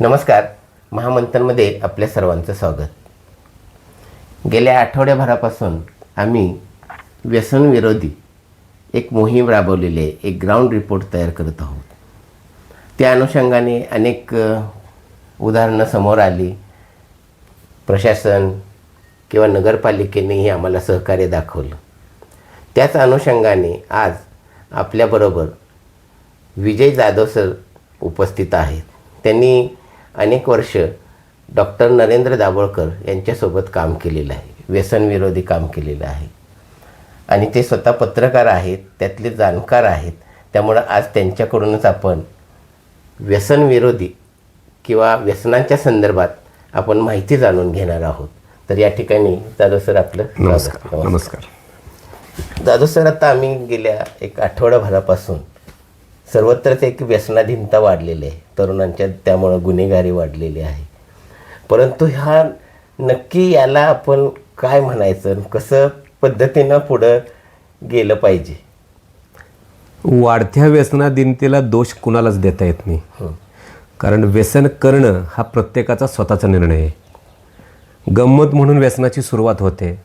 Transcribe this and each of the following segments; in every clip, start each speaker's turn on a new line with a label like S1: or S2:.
S1: नमस्कार. महामंथनमध्ये आपल्या सर्वांचं स्वागत. गेल्या आठवड्याभरापासून आम्ही व्यसनविरोधी एक मोहीम राबवलेली आहे. एक ग्राउंड रिपोर्ट तयार करत आहोत. त्या अनुषंगाने अनेक उदाहरणं समोर आली. प्रशासन किंवा नगरपालिकेनेही आम्हाला सहकार्य दाखवलं. त्याच अनुषंगाने आज आपल्याबरोबर विजय जाधव सर उपस्थित आहेत. त्यांनी अनेक वर्ष डॉक्टर नरेंद्र दाभोळकर यांच्यासोबत काम केलेलं आहे. व्यसनविरोधी काम केलेलं आहे. आणि ते स्वतः पत्रकार आहेत त्यातले जाणकार आहेत. त्यामुळं आज त्यांच्याकडूनच आपण व्यसनविरोधी किंवा व्यसनांच्या संदर्भात आपण माहिती जाणून घेणार आहोत. तर या ठिकाणी जाधव सर आपलं.
S2: नमस्कार. नमस्कार.
S1: दादू सर आता आम्ही गेल्या एक आठवडाभरापासून सर्वत्रच एक व्यसनाधीनता वाढलेली आहे. तरुणांच्या त्यामुळं गुन्हेगारी वाढलेली आहे. परंतु ह्या नक्की याला आपण काय म्हणायचं कसं पद्धतीनं पुढं गेलं पाहिजे?
S2: वाढत्या व्यसनाधीनतेला दोष कुणालाच देता येत नाही. कारण व्यसन करणं हा प्रत्येकाचा स्वतःचा निर्णय आहे. गंमत म्हणून व्यसनाची सुरुवात होते.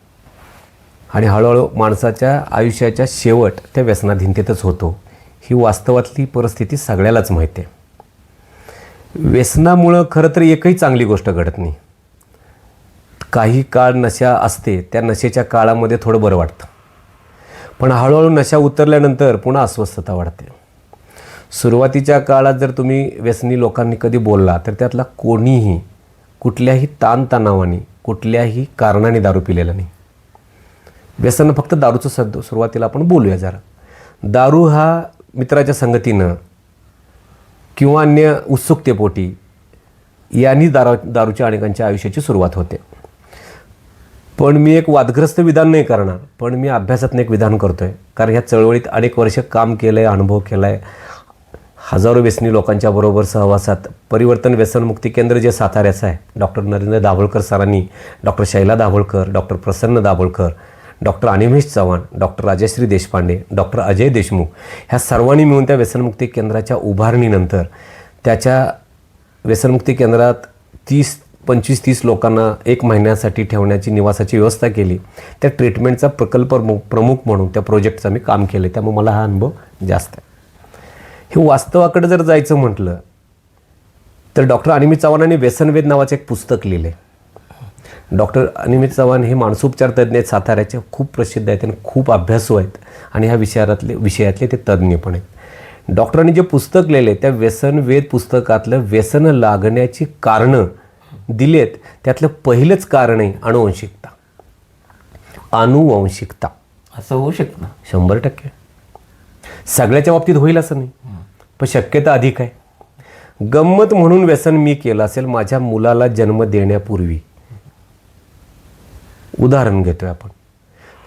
S2: आणि हळूहळू माणसाच्या आयुष्याच्या शेवट त्या व्यसनाधीनतेतच होतो. ही वास्तवातली परिस्थिती सगळ्यालाच माहिती आहे. व्यसनामुळं खरं तर एकही चांगली गोष्ट घडत नाही. काही काळ नशा असते त्या नशेच्या काळामध्ये थोडं बरं वाटतं. पण हळूहळू नशा उतरल्यानंतर पुन्हा अस्वस्थता वाढते. सुरुवातीच्या काळात जर तुम्ही व्यसनी लोकांनी कधी बोलला तर त्यातला कोणीही कुठल्याही ताणतणावाने कुठल्याही कारणाने दारू पिलेला नाही. व्यसन फक्त दारूचं सद सुरुवातीला आपण बोलूया जरा. दारू हा मित्राच्या संगतीनं किंवा अन्य उत्सुकतेपोटी यांनी दारू दारूच्या अनेकांच्या आयुष्याची सुरुवात होते. पण मी एक वादग्रस्त विधान नाही करणार पण मी अभ्यासातनं एक विधान करतो आहे कारण ह्या चळवळीत अनेक वर्ष काम केलं आहे अनुभव केला आहे हजारो व्यसनी लोकांच्या बरोबर सहवासात परिवर्तन व्यसनमुक्ती केंद्र जे साताऱ्याचं आहे डॉक्टर नरेंद्र दाभोळकर सरांनी doctor Shaila Dabholkar doctor Prasanna Dabholkar doctor Animesh Chavan doctor Rajshree Deshpande doctor Ajay Deshmukh ह्या सर्वांनी मिळून त्या व्यसनमुक्ती केंद्राच्या उभारणीनंतर त्याच्या व्यसनमुक्ती केंद्रात तीस पंचवीस तीस लोकांना एक महिन्यासाठी ठेवण्याची निवासाची व्यवस्था केली. त्या ट्रीटमेंटचा प्रकल्प प्रमुख प्रमुख म्हणून त्या प्रोजेक्टचं मी काम केलं त्यामुळे मला हा अनुभव जास्त आहे. हे वास्तवाकडे जर जायचं म्हटलं तर डॉक्टर अनिमित चव्हाणांनी व्यसनवेद नावाचं एक पुस्तक लिहिले डॉक्टर अनिमित चव्हाण हे मानसोपचार तज्ज्ञ आहेत साताऱ्याचे खूप प्रसिद्ध आहेत आणि खूप अभ्यासू आहेत. आणि ह्या विषयातले विषयातले ते तज्ज्ञ पण आहेत. डॉक्टरांनी जे पुस्तक लिहिले त्या व्यसनवेद पुस्तकातलं व्यसन लागण्याची कारणं दिलेत त्यातलं पहिलंच कारण आहे अनुवंशिकता अनुवंशिकता
S1: असं होऊ शकतं.
S2: शंभर टक्के. सगळ्याच्या बाबतीत होईल असं नाही. पण शक्यता अधिक आहे. गंमत म्हणून व्यसन मी केलं असेल माझ्या मुलाला जन्म देण्यापूर्वी. उदाहरण घेतोय आपण.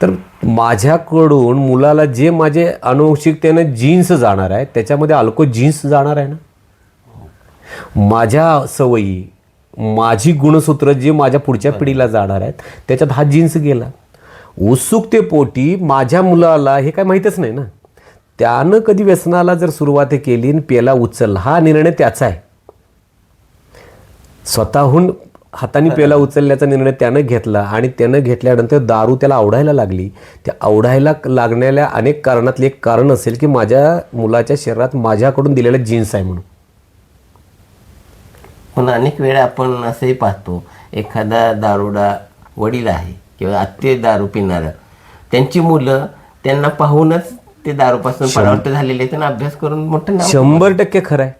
S2: तर माझ्याकडून मुलाला जे माझे अनुवंशिकतेनं जीन्स जाणार आहे त्याच्यामध्ये अल्को जीन्स जाणार आहे ना? माझ्या सवयी माझी गुणसूत्र जे माझ्या पुढच्या पिढीला जाणार आहेत त्याच्यात हा जीन्स गेला. उत्सुकतेपोटी माझ्या मुलाला हे काय माहीतच नाही ना? त्यानं कधी व्यसनाला जर सुरुवात केली आणि पेला उचलला हा निर्णय त्याचा आहे. स्वतःहून हाताने पेला उचलण्याचा निर्णय त्यानं घेतला आणि त्यानं घेतल्यानंतर दारू त्याला आवडायला लागली. त्या आवडायला लागण्याला अनेक कारणातले एक कारण असेल की माझ्या मुलाच्या शरीरात माझ्याकडून दिलेला जीन्स आहे म्हणून.
S1: पण अनेक वेळा आपण असंही पाहतो एखादा दारुडा वडील आहे किंवा अति दारू पिणारा त्यांची मुलं त्यांना पाहूनच ते दारूपासून परावृत्त झालेले आहेत त्यांना अभ्यास करून मोठं
S2: शंभर टक्के खरं आहे.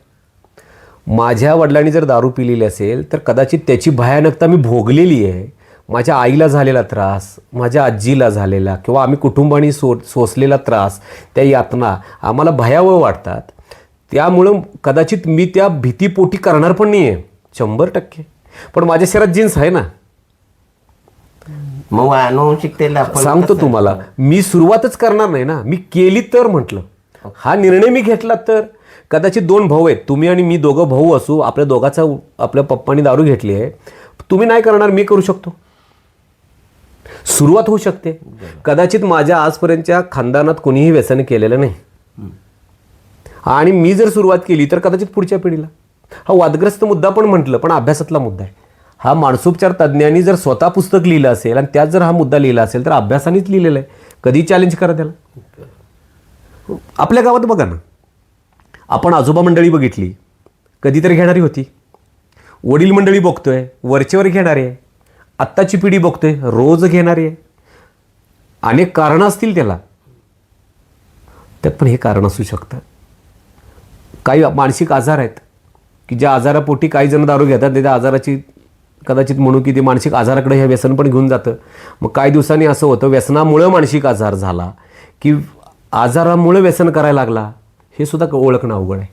S2: माझ्या वडिलांनी जर दारू पिलेली असेल तर कदाचित त्याची भयानकता मी भोगलेली आहे. माझ्या आईला झालेला त्रास माझ्या आजीला झालेला किंवा आम्ही कुटुंबाने सो सोसलेला त्रास त्या यातना आम्हाला भयावह वाटतात. त्यामुळं कदाचित मी त्या भीतीपोटी करणार पण नाही आहे शंभर टक्के. पण माझ्या शरीरात जीन्स आहे ना.
S1: मग अनुवंशिकतेला
S2: सांगतो तुम्हाला मी सुरुवातच करणार नाही ना. मी केली तर म्हटलं. हा निर्णय मी घेतला तर. कदाचित दोन भाऊ आहेत. तुम्ही आणि मी दोघं भाऊ असू आपल्या दोघाचा आपल्या पप्पानी दारू घेतली आहे. तुम्ही नाही करणार मी करू शकतो. सुरुवात होऊ शकते. कदाचित माझ्या आजपर्यंतच्या खानदानात कोणीही व्यसन केलेलं नाही. आणि मी जर सुरुवात केली तर कदाचित पुढच्या पिढीला. हा वादग्रस्त मुद्दा पण म्हटलं पण अभ्यासातला मुद्दा आहे. हा मानसोपचार तज्ज्ञांनी जर स्वतः पुस्तक लिहिलं असेल आणि त्यात जर हा मुद्दा लिहिला असेल तर अभ्यासानेच लिहिलेला आहे. कधी चॅलेंज करा त्याला. आपल्या गावात बघा ना. आपण आजोबा मंडळी बघितली. कधीतरी घेणारी होती. वडील मंडळी बघतो आहे वरचेवर घेणारी. आहे आत्ताची पिढी बघतो आहे रोज घेणारी. आहे अनेक कारणं असतील त्याला. त्यात पण हे कारण असू शकतं काही मानसिक आजार आहेत की ज्या आजारापोटी काही जण दारू घेतात त्या आजाराची कदाचित म्हणू की ते मानसिक आजाराकडे हे व्यसन पण घेऊन जातं. मग काही दिवसांनी असं होतं व्यसनामुळं मानसिक आजार झाला की आजारामुळं व्यसन करायला लागला. हे सुद्धा ओळखणं अवघड आहे.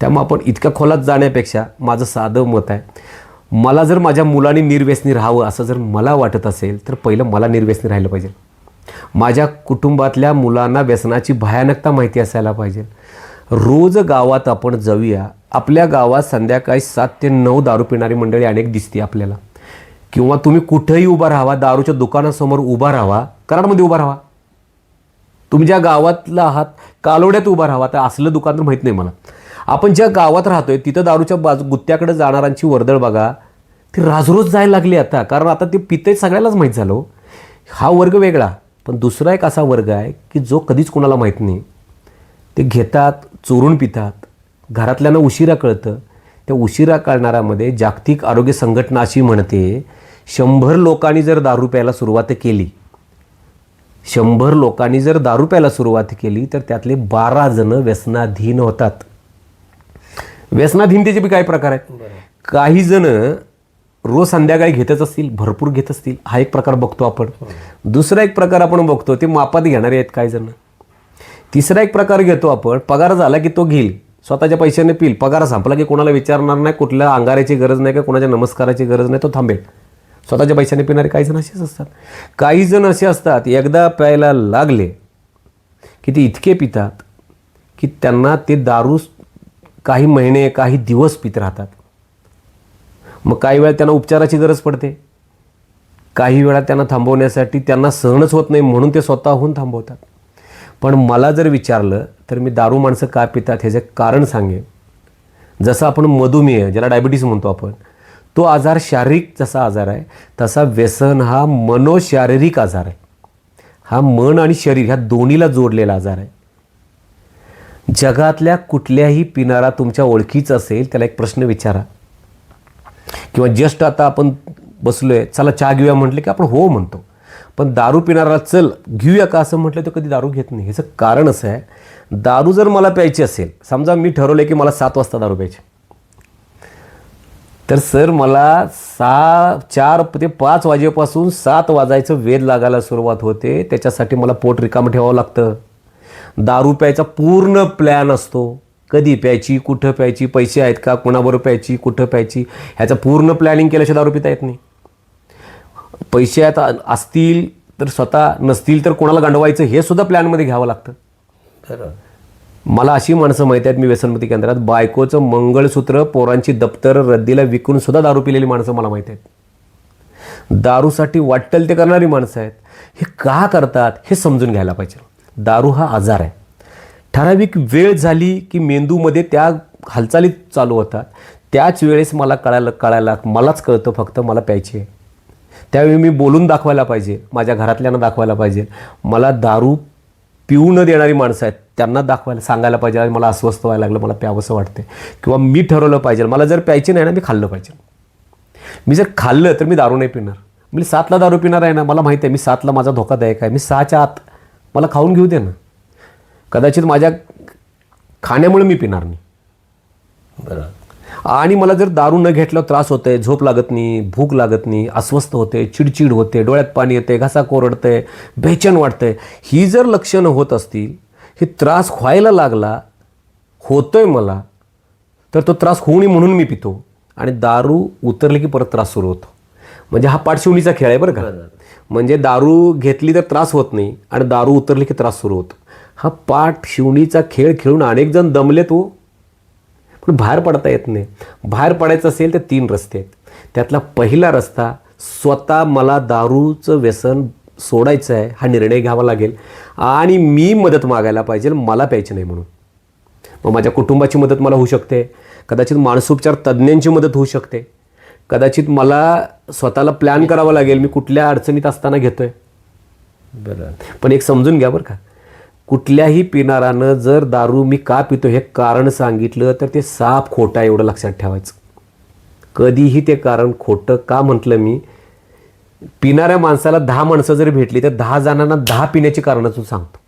S2: त्यामुळे आपण इतक्या खोलात जाण्यापेक्षा माझं साधं मत आहे मला जर माझ्या मुलाने निर्व्यसनी राहावं असं जर मला वाटत असेल तर पहिलं मला निर्व्यसनी राहिलं पाहिजे. माझ्या कुटुंबातल्या मुलांना व्यसनाची भयानकता माहिती असायला पाहिजे. रोज गावात आपण जाऊया आपल्या गावात संध्याकाळी सात ते नऊ दारू पिणारी मंडळी अनेक दिसते आपल्याला. किंवा तुम्ही कुठंही उभा राहावा दारूच्या दुकानासमोर उभा राहावा कराडमध्ये उभा राहावा. तुम्ही ज्या गावातला आहात कालोड्यात उभा राहावा तर असलं दुकान तर माहीत नाही मला. आपण ज्या गावात राहतोय तिथं दारूच्या बाजू गुत्त्याकडे जाणाऱ्यांची वर्दळ बघा. ती राजरोज जायला लागली आता कारण आता ते पिते सगळ्यालाच माहीत झालं हो. हा वर्ग वेगळा पण दुसरा एक असा वर्ग आहे की जो कधीच कोणाला माहीत नाही. ते घेतात चोरून पितात. घरातल्यांना उशिरा कळतं. त्या उशिरा कळणाऱ्यामध्ये जागतिक आरोग्य संघटना अशी म्हणते शंभर लोकांनी जर दारू प्यायला सुरुवात केली शंभर लोकांनी जर दारू प्यायला सुरुवात केली तर त्यातले बारा जण व्यसनाधीन होतात. व्यसनाधीनतेचे बी काय प्रकार आहेत? काही जण रोज संध्याकाळी घेतच असतील भरपूर घेत असतील हा एक प्रकार बघतो आपण. दुसरा एक प्रकार आपण बघतो ते मापात घेणारे आहेत काही जण. तिसरा एक प्रकार घेतो आपण पगार झाला की तो घेईल स्वतःच्या पैशाने पिल पगार संपला की कोणाला विचारणार नाही कुठल्या अंगाराची गरज नाही का कोणाच्या नमस्काराची गरज नाही तो थांबेल. स्वतःच्या पैशाने पिणारे काही जण असेच असतात. काही जण असे असतात एकदा प्यायला लागले की ते इतके पितात की त्यांना ते दारू काही महिने काही दिवस पित राहतात. मग काही वेळा त्यांना उपचाराची गरज पडते. काही वेळा त्यांना थांबवण्यासाठी त्यांना सहनच होत नाही म्हणून ते स्वतःहून थांबवतात. पण मला जर विचारलं तर मी दारू माणसं का पितात ह्याचं कारण सांगेन. जसं आपण मधुमेह ज्याला डायबिटीस म्हणतो आपण तो आजार शारीरिक जसा आजार आहे तसा व्यसन हा मनोशारीरिक आजार आहे. हा मन आणि शरीर ह्या दोन्हीला जोडलेला आजार आहे. जगातल्या कुठल्याही पिणारा तुमच्या ओळखीचा असेल त्याला एक प्रश्न विचारा. किंवा जस्ट आता आपण बसलो आहे चला चहा घेऊया म्हटलं की आपण हो म्हणतो. पण दारू पिणारा चल घेऊया का असं म्हटलं तर कधी दारू घेत नाही. ह्याचं कारण असं आहे दारू जर मला प्यायची असेल समजा मी ठरवलं की मला सात वाजता दारू प्यायची तर सर मला सहा चार ते पाच वाजेपासून सात वाजायचं वेध लागायला सुरुवात होते. त्याच्यासाठी मला पोट रिकामं ठेवावं लागतं. दारू प्यायचा पूर्ण प्लॅन असतो. कधी प्यायची कुठं प्यायची पैसे आहेत का कोणाबरोबर प्यायची कुठं प्यायची ह्याचं पूर्ण प्लॅनिंग केल्याशिवाय दारू पिता येत नाही. पैसे आहेत असतील तर स्वतः नसतील तर कोणाला गांडवायचं हे सुद्धा प्लॅनमध्ये घ्यावं लागतं.
S1: बरोबर
S2: मला अशी माणसं माहिती आहेत मी व्यसनमती केंद्रात बायकोचं मंगळसूत्र पोरांची दप्तर रद्दीला विकून सुद्धा दारू पिलेली माणसं मला माहिती आहेत. दारूसाठी वाटेल ते करणारी माणसं आहेत. हे का करतात हे समजून घ्यायला पाहिजे. दारू हा आजार आहे. ठराविक वेळ झाली की मेंदूमध्ये त्या हालचाली चालू होतात. त्याच वेळेस मला कळायला कळायला मलाच कळतं फक्त मला प्यायची आहे त्यावेळी मी बोलून दाखवायला पाहिजे माझ्या घरातल्यांना दाखवायला पाहिजे. मला दारू पिऊ न देणारी माणसं आहेत. त्यांना दाखवायला सांगायला पाहिजे "आज मला अस्वस्थ व्हायला लागलं मला प्यावंसं वाटते किंवा मी ठरवलं पाहिजे मला जर प्यायची नाही ना मी खाल्लं पाहिजे. मी जर खाल्लं तर मी दारू नाही पिणार. मी सातला दारू पिणार आहे ना मला माहिती आहे मी सातला माझा धोकादायक आहे. मी सहाच्या आत मला खाऊन घेऊ दे ना. कदाचित माझ्या खाण्यामुळे मी पिणार नाही.
S1: बरोबर
S2: आणि मला जर दारू न घेतल्यावर त्रास होतोय झोप लागत नाही भूक लागत नाही अस्वस्थ होते चिडचिड होते डोळ्यात पाणी येते घसा कोरडतंय बेचैन वाटतंय ही जर लक्षणं होत असतील हे त्रास व्हायला लागला होतोय मला तर तो त्रास होऊ नये म्हणून मी पितो. आणि दारू उतरली की परत त्रास सुरू होतो. म्हणजे हा पाठशिवणीचा खेळ आहे बरं का? म्हणजे दारू घेतली तर त्रास होत नाही आणि दारू उतरली की त्रास सुरू होतो. हा पाठ शिवणीचा खेळ खेळून अनेक जण दमले तो. पण बाहेर पडता येत नाही. बाहेर पडायचं असेल तर तीन रस्ते आहेत. त्यातला पहिला रस्ता स्वतः मला दारूचं व्यसन सोडायचं आहे हा निर्णय घ्यावा लागेल. आणि मी मदत मागायला पाहिजे मला प्यायची नाही म्हणून. मग माझ्या कुटुंबाची मदत मला होऊ शकते. कदाचित मानसोपचार तज्ज्ञांची मदत होऊ शकते. कदाचित मला स्वतःला प्लॅन करावा लागेल मी कुठल्या अडचणीत असताना घेतोय.
S1: बरोबर
S2: पण एक समजून घ्या बरं का. कुठल्याही पिणारानं जर दारू मी का पितो हे कारण सांगितलं तर ते साफ खोटं आहे एवढं लक्षात ठेवायचं. कधीही ते कारण खोटं का म्हटलं मी पिणाऱ्या माणसाला दहा माणसं जरी भेटली तर दहा जणांना दहा पिण्याची कारणं तू सांगतो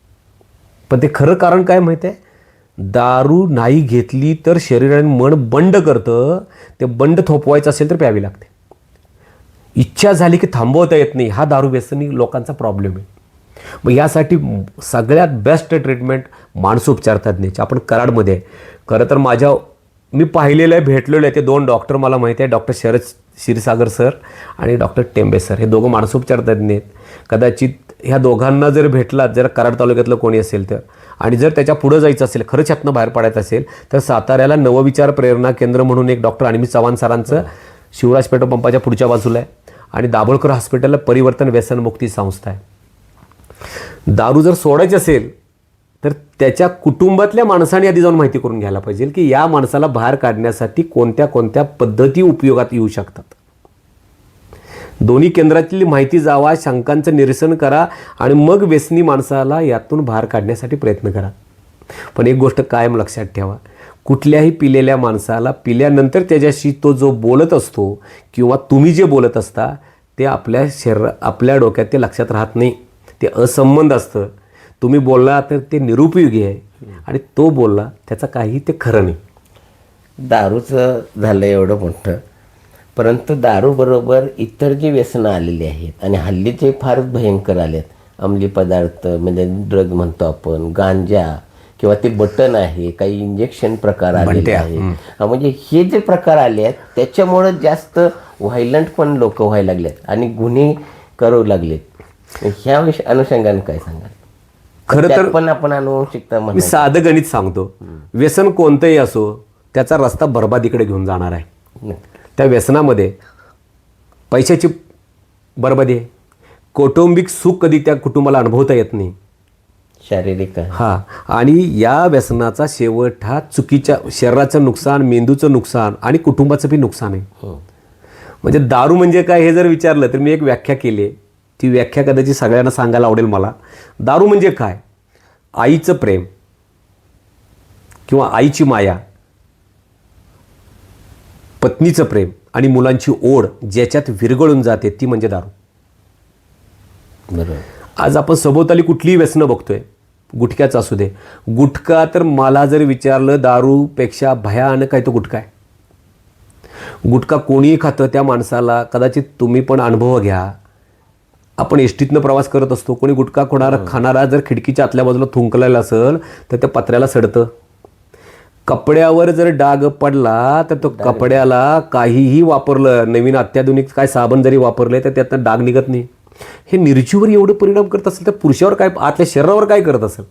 S2: पण ते खरं कारण काय माहीत आहे? दारू नाही घेतली तर शरीराने मन बंड करतं. ते बंड थोपवायचं असेल तर प्यावी लागते. इच्छा झाली की थांबवता येत नाही. हा दारू व्यसनी लोकांचा प्रॉब्लेम आहे. मग यासाठी सगळ्यात बेस्ट ट्रीटमेंट माणसोपचार तज्ञाची. आपण कराडमध्ये आहे. खरं तर माझ्या मी पाहिलेलं आहे भेटलेलं आहे. ते दोन डॉक्टर मला माहिती आहे. डॉक्टर शरद क्षीरसागर सर आणि डॉक्टर टेंबे सर हे दोघं मानसोपचार तज्ज्ञ आहेत. कदाचित ह्या दोघांना जर भेटलात जर कराड तालुक्यातलं कोणी असेल तर. आणि जर त्याच्या पुढं जायचं असेल खरंच यातनं बाहेर पडायचं असेल तर साताऱ्याला नवविचार प्रेरणा केंद्र म्हणून एक डॉक्टर अनिमित चव्हाण सरांचं शिवराज पेट्रोल पंपाच्या पुढच्या बाजूला आहे. आणि दाभोळकर हॉस्पिटलला परिवर्तन व्यसनमुक्ती संस्था आहे. दारू जर सोडायची असेल तर त्याच्या कुटुंबातल्या माणसाने आधी जाऊन माहिती करून घ्यायला पाहिजे की या माणसाला बाहेर काढण्यासाठी कोणत्या कोणत्या पद्धती उपयोगात येऊ शकतात. दोन्ही केंद्रातली माहिती जावा शंकांचं निरसन करा आणि मग व्यसनी माणसाला यातून बाहेर काढण्यासाठी प्रयत्न करा. पण एक गोष्ट कायम लक्षात ठेवा. कुठल्याही पिलेल्या माणसाला पिल्यानंतर त्याच्याशी तो जो बोलत असतो किंवा तुम्ही जे बोलत असता ते आपल्या शरीर आपल्या डोक्यात ते लक्षात राहत नाही. ते असंबंध असतं. तुम्ही बोलला तर ते निरुपयोगी आहे. आणि तो बोलला त्याचा काही ते खरं नाही.
S1: दारूचं झालं एवढं मोठं. परंतु दारूबरोबर इतर जी व्यसनं आलेली आहेत आणि हल्लीचे फारच भयंकर आलेत. अंमली पदार्थ म्हणजे ड्रग म्हणतो आपण गांजा किंवा ते बटन आहे काही इंजेक्शन प्रकार आलेले आहेत. म्हणजे हे जे प्रकार आले आहेत त्याच्यामुळं जास्त व्हायलंट पण लोक व्हायला लागलेत आणि गुन्हे करू लागलेत. ह्या विषय अनुषंगाने काय सांगाल?
S2: खरं तर
S1: पण आपण अनुवंशिकता
S2: मी साधं गणित सांगतो. व्यसन कोणतंही असो त्याचा रस्ता बर्बादीकडे घेऊन जाणार आहे. त्या व्यसनामध्ये पैशाची बर्बादी आहे. कौटुंबिक सुख कधी त्या कुटुंबाला अनुभवता येत नाही.
S1: शारीरिक.
S2: हा. आणि या व्यसनाचा शेवट हा चुकीच्या शरीराचं नुकसान मेंदूचं नुकसान आणि कुटुंबाचं बी नुकसान आहे.
S1: हो.
S2: म्हणजे दारू म्हणजे काय हे जर विचारलं तर मी एक व्याख्या केली आहे. ती व्याख्या कदाचित सगळ्यांना सांगायला आवडेल मला. दारू म्हणजे काय? आईचं प्रेम किंवा आईची माया पत्नीचं प्रेम आणि मुलांची ओढ ज्याच्यात विरघळून जाते ती म्हणजे दारू.
S1: बरोबर.
S2: आज आपण सभोवताली कुठलीही व्यसनं बघतोय गुटख्याचं असू दे. गुटखा तर मला जर विचारलं दारूपेक्षा भयानक आहे तो गुटखा आहे. गुटखा कोणीही खातं त्या माणसाला कदाचित तुम्ही पण अनुभव घ्या. आपण एस टीतनं प्रवास करत असतो कोणी गुटखा कोणाला खाणारा जर खिडकीच्या आतल्या बाजूला थुंकलेला असेल तर त्या पत्र्याला सडतं. कपड्यावर जर डाग पडला तर तो कपड्याला काहीही वापरलं नवीन अत्याधुनिक काय साबण जरी वापरले तर त्यातनं डाग निघत नाही. हे मिरचीवर एवढं परिणाम करत असेल तर पुरुषावर काय आतल्या शरीरावर काय करत असेल?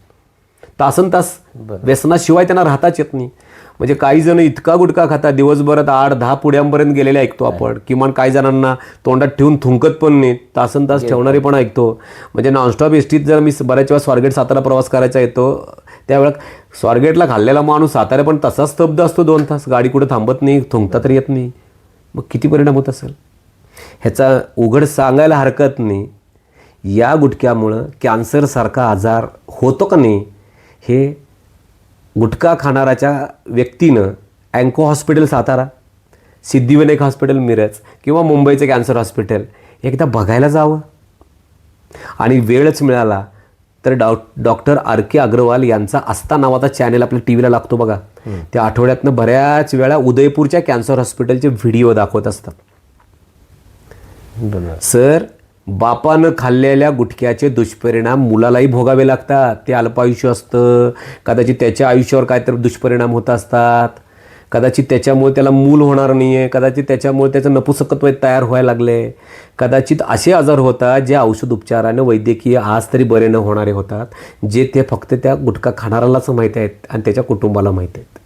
S2: तासन तास व्यसनाशिवाय त्यांना राहताच येत नाही. म्हणजे काही जण इतका गुटखा खातात दिवसभरात आठ दहा पुड्यांपर्यंत गेलेले ऐकतो आपण. किमान काही जणांना तोंडात ठेवून थुंकत पण नाही तासन तास ठेवणारे पण ऐकतो. म्हणजे नॉनस्टॉप एसटीत जर मी बऱ्याच वेळा स्वारगेट सातारा प्रवास करायचा येतो त्यावेळेला स्वारगेटला खाल्लेला माणूस सातारा पण तसाच स्तब्ध असतो दोन तास. गाडी कुठं थांबत नाही थुंकता तरी येत नाही. मग किती परिणाम होत असेल? ह्याचा उघड सांगायला हरकत नाही. या गुटख्यामुळं कॅन्सरसारखा आजार होतो का नाही हे गुटखा खाणाराच्या व्यक्तीनं onco hospital Satara Siddhivinayak hospital Miraj किंवा मुंबईचं कॅन्सर हॉस्पिटल एकदा बघायला जावं. आणि वेळच मिळाला तर डॉ डॉक्टर आर के अग्रवाल यांचा आस्था नावाचा चॅनल आपल्या टी व्हीला लागतो बघा. त्या आठवड्यातनं बऱ्याच वेळा उदयपूरच्या कॅन्सर हॉस्पिटलचे व्हिडिओ दाखवत असतात. सर बापानं खाल्लेल्या गुटख्याचे दुष्परिणाम मुलालाही भोगावे लागतात. ते अल्पायुष्य असतं. कदाचित त्याच्या आयुष्यावर काहीतरी दुष्परिणाम होत असतात. कदाचित त्याच्यामुळे त्याला मूल होणार नाही आहे कदाचित त्याच्यामुळे त्याचं नपुसकत्व तयार व्हायला लागले. कदाचित असे आजार होतात जे औषध उपचाराने वैद्यकीय आज तरी बरे न होणारे होतात. जे ते फक्त त्या गुटखा खाणाऱ्यालाच माहीत आहेत आणि त्याच्या कुटुंबाला माहीत आहेत.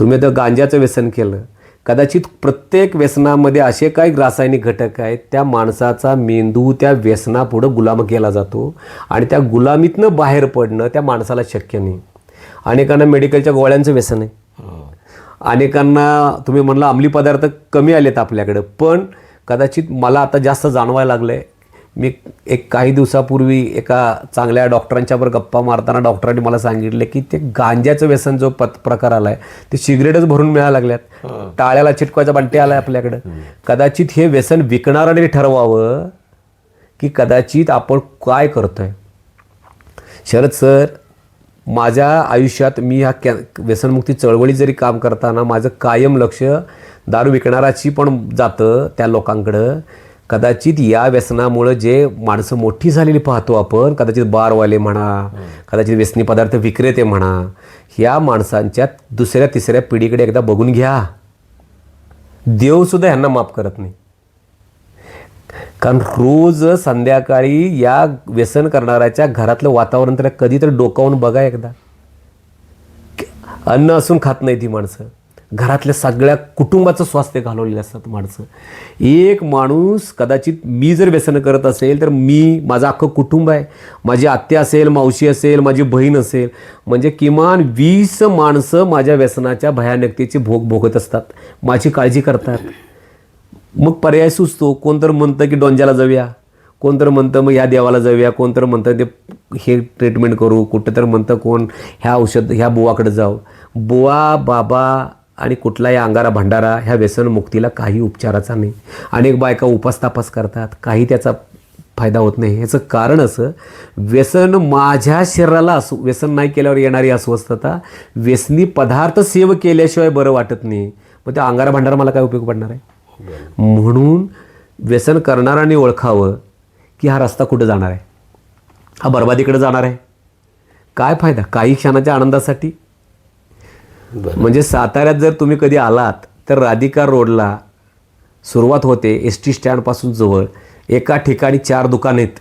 S2: तुम्ही आता गांजाचं व्यसन केलं. कदाचित प्रत्येक व्यसनामध्ये असे काही रासायनिक घटक आहेत त्या माणसाचा मेंदू त्या व्यसनापुढं गुलाम केला जातो आणि त्या गुलामीतनं बाहेर पडणं त्या माणसाला शक्य नाही. अनेकांना मेडिकलच्या गोळ्यांचं व्यसन आहे. अनेकांना तुम्ही म्हणलं अंमली पदार्थ कमी आलेत आपल्याकडं पण कदाचित मला आता जास्त जाणवायला लागलं आहे मी एक काही दिवसापूर्वी एका चांगल्या डॉक्टरांच्यावर गप्पा मारताना डॉक्टरांनी मला सांगितले की ते गांजाचं व्यसन जो पत प्रकार आला आहे ते सिगरेटच भरून मिळायला लागल्यात. टाळ्याला चिटकवायचा बंटे आला आहे आपल्याकडं कदाचित हे व्यसन विकणाऱ्याने ठरवावं की कदाचित आपण काय करतोय. शरद सर माझ्या आयुष्यात मी ह्या कॅ व्यसनमुक्ती चळवळी जरी काम करताना माझं कायम लक्ष दारू विकणाराची पण जातं त्या लोकांकडं. कदाचित या व्यसनामुळं जे माणसं मोठी झालेली पाहतो आपण कदाचित बारवाले म्हणा कदाचित व्यसनी पदार्थ विक्रेते म्हणा ह्या माणसांच्या दुसऱ्या तिसऱ्या पिढीकडे एकदा बघून घ्या. देवसुद्धा ह्यांना माफ करत नाही. कारण रोज संध्याकाळी या व्यसन करणाऱ्याच्या घरातलं वातावरण त्याला कधीतरी डोकावून बघा एकदा. अन्न असून खात नाही ती माणसं. घरातल्या सगळ्या कुटुंबाचं स्वास्थ्य घालवलेलं असतात माणसं. एक माणूस कदाचित मी जर व्यसन करत असेल तर मी माझं अख्खं कुटुंब आहे. माझी आत्या असेल मावशी असेल माझी बहीण असेल. म्हणजे किमान वीस माणसं माझ्या व्यसनाच्या भयानकतेचे भोग भोगत असतात. माझी काळजी करतात. मग पर्याय सुचतो. कोणतर म्हणतं की डोंजाला जाऊया. कोणतर म्हणतं मग ह्या देवाला जाऊया. कोणतर म्हणतं ते हे ट्रीटमेंट करू. कुठं तर म्हणतं कोण ह्या औषध ह्या बुवाकडे जाऊ. बुवा बाबा आणि कुठलाही अंगारा भंडारा ह्या व्यसनमुक्तीला काही उपचाराचा नाही. अनेक बायका उपासतापास करतात. काही त्याचा फायदा होत नाही. ह्याचं कारण असं व्यसन माझ्या शरीराला असू व्यसन नाही केल्यावर येणारी अस्वस्थता व्यसनी पदार्थ सेव केल्याशिवाय बरं वाटत नाही. मग त्या अंगारा भंडारा मला काय उपयोग पडणार आहे? म्हणून व्यसन करणाराने ओळखावं की हा रस्ता कुठं जाणार आहे? हा बर्बादीकडे जाणार आहे? काय फायदा? काही क्षणाच्या आनंदासाठी म्हणजे साताऱ्यात जर तुम्ही कधी आलात तर राधिका रोडला सुरुवात होते एस टी स्टँडपासून जवळ. एका ठिकाणी चार दुकान आहेत.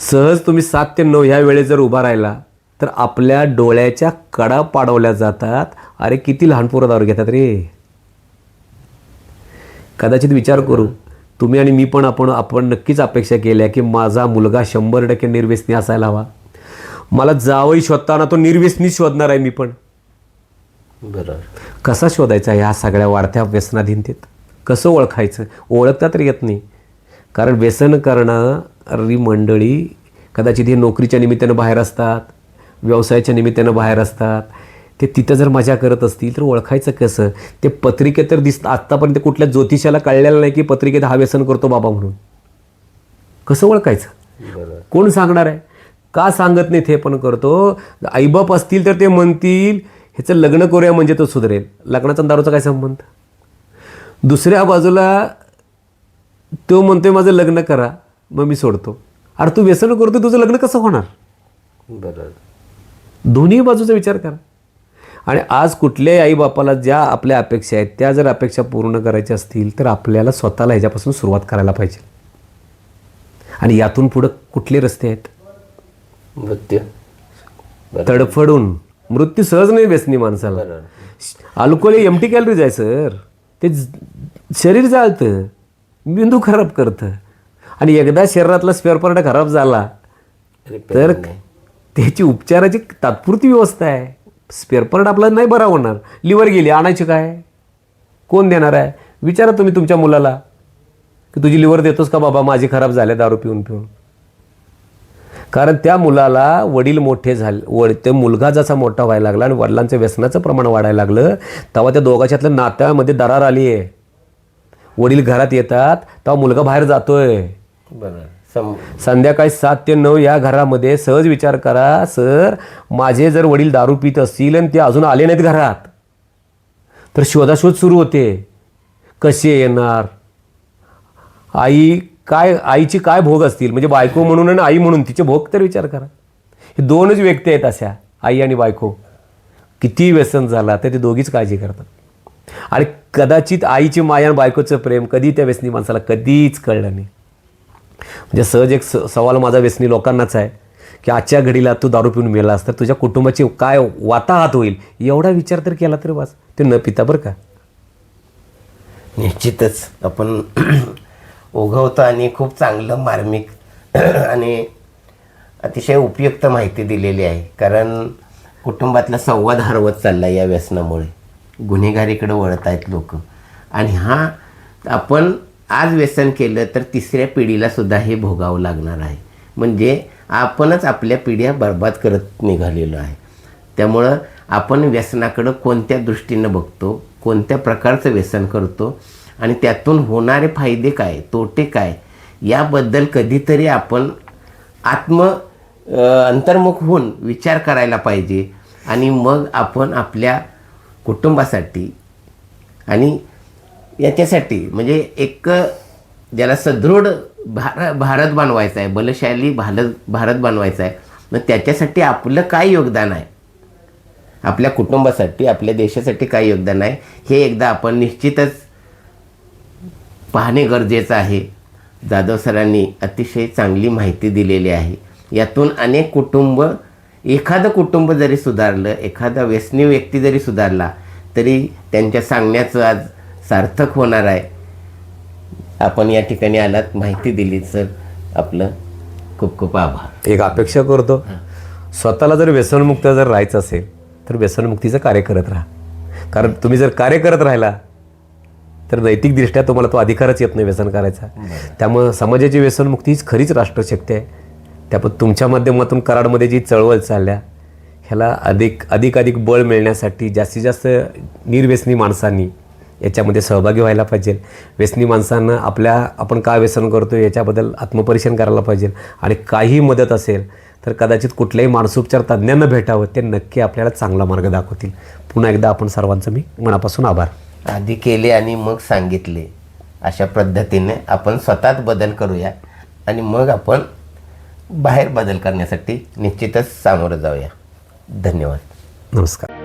S2: सहज तुम्ही सात ते नऊ ह्या वेळेत जर उभा राहिला तर आपल्या डोळ्याच्या कडा पाडवल्या जातात. अरे किती लहान पोरं दारू घेतात रे. कदाचित विचार करू. तुम्ही आणि मी पण आपण आपण नक्कीच अपेक्षा केल्या की माझा मुलगा शंभर टक्के निर्व्यसनी असायला हवा. मला जावई शोधताना तो निर्व्यसनी शोधणार आहे मी पण.
S1: बरोबर
S2: कसा शोधायचा ह्या सगळ्या वाढत्या व्यसनाधीनतेत? कसं ओळखायचं? ओळखता तर येत नाही. कारण व्यसन करणारी मंडळी कदाचित हे नोकरीच्या निमित्तानं बाहेर असतात व्यवसायाच्या निमित्तानं बाहेर असतात. ते तिथं जर मजा करत असतील तर ओळखायचं कसं? ते पत्रिकेत तर दिसतं आत्तापर्यंत कुठल्या ज्योतिषाला कळलेलं नाही की पत्रिकेत हा व्यसन करतो बाबा म्हणून. कसं ओळखायचं? कोण सांगणार आहे? का सांगत नाहीत हे पण करतो? आईबाप असतील तर ते म्हणतील ह्याचं लग्न करूया म्हणजे तो सुधरेल. लग्नाचा दारूचा काय संबंध? दुसऱ्या बाजूला तो म्हणतोय माझं लग्न करा मग मी सोडतो. अरे तू व्यसन करतो तुझं लग्न कसं होणार?
S1: बरोबर
S2: दोन्ही बाजूचा विचार करा. आणि आज कुठल्याही आईबापाला ज्या आपल्या अपेक्षा आहेत त्या जर अपेक्षा पूर्ण करायच्या असतील तर आपल्याला स्वतःला ह्याच्यापासून सुरुवात करायला पाहिजे. आणि यातून पुढं कुठले रस्ते आहेत?
S1: मृत्यू
S2: तडफडून. मृत्यू सहज नाही व्यसनी माणसाला. अल्कोहोल एम टी कॅलरीज आहे सर. ते शरीर जाळतं मेंदू खराब करतं. आणि एकदा शरीरातला स्पेअर पार्ट खराब झाला तर त्याची उपचाराची तात्पुरती व्यवस्था आहे. स्पेअर पार्ट आपला नाही बरा होणार. लिव्हर गेली आणायची काय? कोण देणार आहे? विचारा तुम्ही तुमच्या मुलाला की तुझी लिव्हर देतोस का बाबा? माझी खराब झाल्या दारू पिऊन पिऊन कारण त्या मुलाला वडील मोठे झाले वड ते मुलगा जसा मोठा व्हायला लागला आणि वडिलांचं व्यसनाचं प्रमाण वाढायला लागलं तेव्हा त्या दोघांच्यातल्या नात्यामध्ये दरार आली आहे. वडील घरात येतात तेव्हा मुलगा बाहेर जातोय.
S1: सम
S2: संध्याकाळी सात ते नऊ या घरामध्ये सहज विचार करा सर माझे जर वडील दारू पित असतील आणि ते अजून आले नाहीत घरात तर शोधाशोध सुरू होते. कसे येणार? आई काय आईची काय भोग असतील? म्हणजे बायको म्हणून आणि आई म्हणून तिचे भोग तर विचार करा. हे दोनच व्यक्ती आहेत अशा आई आणि बायको. किती व्यसन झाला तर ते दोघीच काळजी करतात. आणि कदाचित आईची माया आणि बायकोचं प्रेम कधी त्या व्यसनी माणसाला कधीच कळलं नाही. म्हणजे सहज एक स सवाल माझा व्यसनी लोकांनाच आहे की आजच्या घडीला तू दारू पिऊन मेलास तर तुझ्या कुटुंबाची काय वाताहात होईल? एवढा विचार तर केला तरी वाच. ते न पिता बरं का?
S1: निश्चितच. आपण ओघवतो आणि खूप चांगलं मार्मिक आणि अतिशय उपयुक्त माहिती दिलेली आहे. कारण कुटुंबातला संवाद हरवत चालला या व्यसनामुळे. गुन्हेगारीकडे वळत आहेत लोक. आणि हा आपण आज व्यसन केलं तर तिसऱ्या पिढीला सुद्धा हे भोगावं लागणार आहे. म्हणजे आपणच आपल्या पिढ्या बर्बाद करत निघालेलो आहे. त्यामुळं आपण व्यसनाकडं कोणत्या दृष्टीनं बघतो कोणत्या प्रकारचं व्यसन करतो आणि त्यातून होणारे फायदे काय तोटे काय याबद्दल कधीतरी आपण आत्म अंतर्मुख होऊन विचार करायला पाहिजे. आणि मग आपण आपल्या कुटुंबासाठी आणि याच्यासाठी म्हणजे एक ज्याला सदृढ भार भारत बनवायचा आहे बलशाली भारत भारत बनवायचा आहे मग त्याच्यासाठी आपलं काय योगदान आहे? आपल्या कुटुंबासाठी आपल्या देशासाठी काय योगदान आहे? हे एकदा आपण निश्चितच पाहणे गरजेचं आहे. जाधव सरांनी अतिशय चांगली माहिती दिलेली आहे. यातून अनेक कुटुंब एखादं कुटुंब जरी सुधारलं एखादा व्यसनी व्यक्ती जरी सुधारला तरी त्यांच्या सांगण्याचं आज सार्थक होणार आहे. आपण या ठिकाणी आलात माहिती दिली सर. आपलं खूप खूप आभार.
S2: एक अपेक्षा करतो स्वतःला जर व्यसनमुक्त जर राहायचं असेल तर व्यसनमुक्तीचं कार्य करत राहा. कारण तुम्ही जर कार्य करत राहिला तर नैतिकदृष्ट्या तुम्हाला तो अधिकारच येत नाही व्यसन करायचा. त्यामुळं समाजाची व्यसनमुक्ती हीच खरीच राष्ट्रशक्ती आहे. त्यामुळे तुमच्या माध्यमातून कराडमध्ये जी चळवळ चालल्या ह्याला अधिक अधिक अधिक बळ मिळण्यासाठी जास्तीत जास्त निर्व्यसनी माणसांनी याच्यामध्ये सहभागी व्हायला पाहिजे. व्यसनी माणसांना आपल्या आपण काय व्यसन करतो याच्याबद्दल आत्मपरीक्षण करायला पाहिजे. आणि काही मदत असेल तर कदाचित कुठल्याही मानसोपचार तज्ज्ञांना भेटावं ते नक्की आपल्याला चांगला मार्ग दाखवतील. पुन्हा एकदा आपण सर्वांचं मी मनापासून आभार.
S1: आधी केले आणि मग सांगितले. अशा पद्धतीने आपण स्वतःच बदल करूया आणि मग आपण बाहेर बदल करण्यासाठी निश्चितच सामोरं जाऊया. धन्यवाद.
S2: नमस्कार.